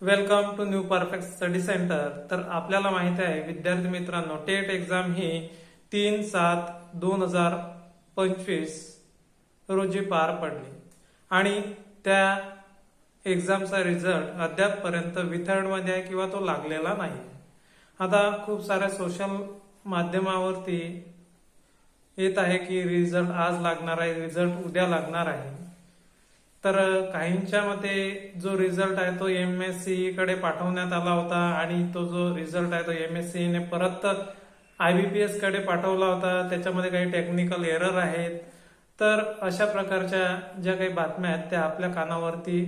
Welcome to new perfect study centre. तर आपल्याला माहिती आहे विद्यार्थी मित्रांनो टेट एक्झाम ही तीन सात दोन हजार पंचवीस रोजी पार पडली. आणि त्या एक्झामचा रिझल्ट अद्यापपर्यंत विथर्डमध्ये आहे किंवा तो लागलेला नाही. आता खूप साऱ्या सोशल माध्यमावरती येत आहे की रिझल्ट आज लागणार आहे रिझल्ट उद्या लागणार आहे. तर काहींच्या मते जो रिझल्ट आहे तो एम एस सी कडे पाठवण्यात आला होता आणि तो जो रिझल्ट आहे तो एम एस सीने परत आय बी पी एसकडे पाठवला होता. त्याच्यामध्ये काही टेक्निकल एरर आहेत. तर अशा प्रकारच्या ज्या काही बातम्या आहेत त्या आपल्या कानावरती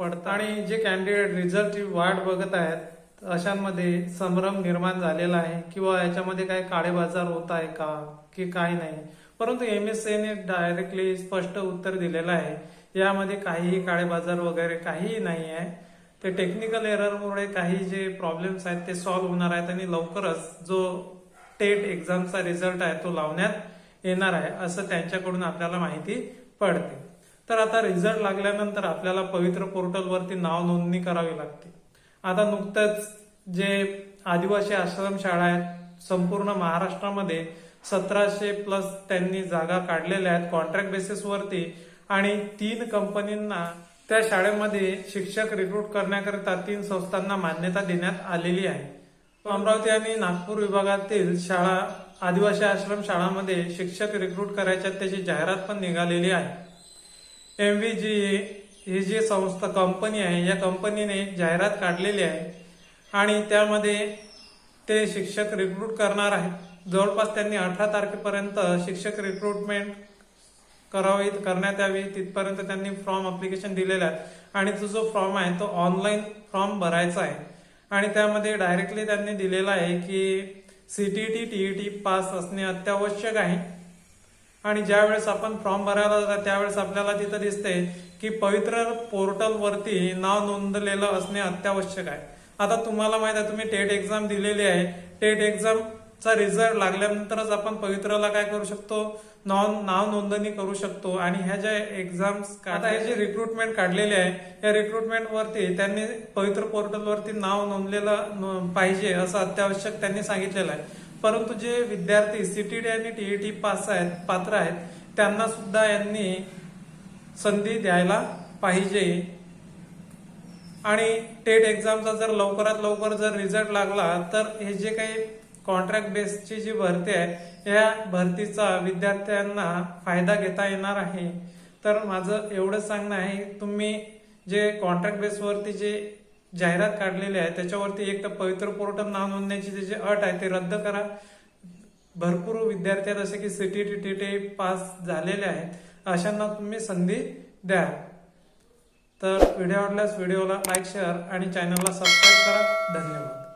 पडतात. आणि जे कॅन्डिडेट रिझल्टची वाट बघत आहेत अशांमध्ये संभ्रम निर्माण झालेला आहे किंवा याच्यामध्ये काही काळे बाजार होत आहे का की काय नाही. परंतु एम एस सीने डायरेक्टली स्पष्ट उत्तर दिलेलं आहे यामध्ये काहीही काळे बाजार वगैरे काहीही नाही आहे. ते टेक्निकल एररमुळे काही जे प्रॉब्लेम्स आहेत ते सॉल्व्ह होणार आहेत आणि लवकरच जो टेट एक्झामचा रिझल्ट आहे तो लावण्यात येणार आहे असं त्यांच्याकडून आपल्याला माहिती पडते. तर आता रिझल्ट लागल्यानंतर आपल्याला पवित्र पोर्टलवरती नाव नोंदणी करावी लागते. आता नुकतंच जे आदिवासी आश्रम शाळा आहेत संपूर्ण महाराष्ट्रामध्ये सतराशे प्लस त्यांनी जागा काढलेल्या आहेत. कॉन्ट्रॅक्ट बेसिसवरती आणि तीन कंपनींना त्या शाळेमध्ये शिक्षक रिक्रूट करण्याकरिता तीन संस्थांना मान्यता देण्यात आलेली आहे. अमरावती आणि नागपूर विभागातील शाळा आदिवासी आश्रम शाळांमध्ये शिक्षक रिक्रूट करायच्या त्याची जाहिरात पण निघालेली आहे. एम व्ही जी ही जी संस्था कंपनी आहे या कंपनीने जाहिरात काढलेली आहे आणि त्यामध्ये ते शिक्षक रिक्रूट करणार आहेत. जवळपास त्यांनी अठरा तारखेपर्यंत शिक्षक रिक्रुटमेंट करावी करण्यात यावी तिथपर्यंत त्यांनी फॉर्म अप्लिकेशन दिलेलं आहे. आणि तो जो फॉर्म आहे तो ऑनलाईन फॉर्म भरायचा आहे. आणि त्यामध्ये डायरेक्टली त्यांनी दिलेला आहे की सीटीटी टीईटी पास असणे अत्यावश्यक आहे. आणि ज्यावेळेस आपण फॉर्म भरायला जातो त्यावेळेस आपल्याला तिथं दिसते की पवित्र पोर्टलवरती नाव नोंदलेलं असणे अत्यावश्यक आहे. आता तुम्हाला माहीत आहे तुम्ही टेट एक्झाम दिलेली आहे. टेट एक्झाम एक्झामचा रिझल्ट लागल्यानंतरच आपण पवित्रला काय करू शकतो? नाव नाव नोंदणी करू शकतो. आणि ह्या ज्या एक्झाम्स आता हे जे रिक्रुटमेंट काढलेले आहे या रिक्रुटमेंट वरती त्यांनी पवित्र पोर्टल वरती नाव नोंदलेलं पाहिजे असं अत्यावश्यक त्यांनी सांगितलेलं आहे. परंतु जे विद्यार्थी सीटीडी आणि टीईटी पास आहेत पात्र आहेत त्यांना सुद्धा यांनी संधी द्यायला पाहिजे. आणि टेट एक्झामचा जर लवकरात लवकर जर रिझल्ट लागला तर हे जे काही कॉन्ट्रॅक्ट बेसची जी भरती आहे या भरतीचा विद्यार्थ्यांना फायदा घेता येणार आहे. तर माझं एवढं सांगणं आहे तुम्ही जे कॉन्ट्रॅक्ट बेसवरती जे जाहिरात काढलेली आहे त्याच्यावरती एक तर पवित्र पोर्टल नाव नोंदण्याची जी जी अट आहे ते रद्द करा. भरपूर विद्यार्थी आहेत जसे की सिटी टी पास झालेले आहेत अशांना तुम्ही संधी द्या. तर व्हिडिओ आवडल्यास व्हिडिओला लाईक शेअर आणि चॅनलला सबस्क्राईब करा. धन्यवाद.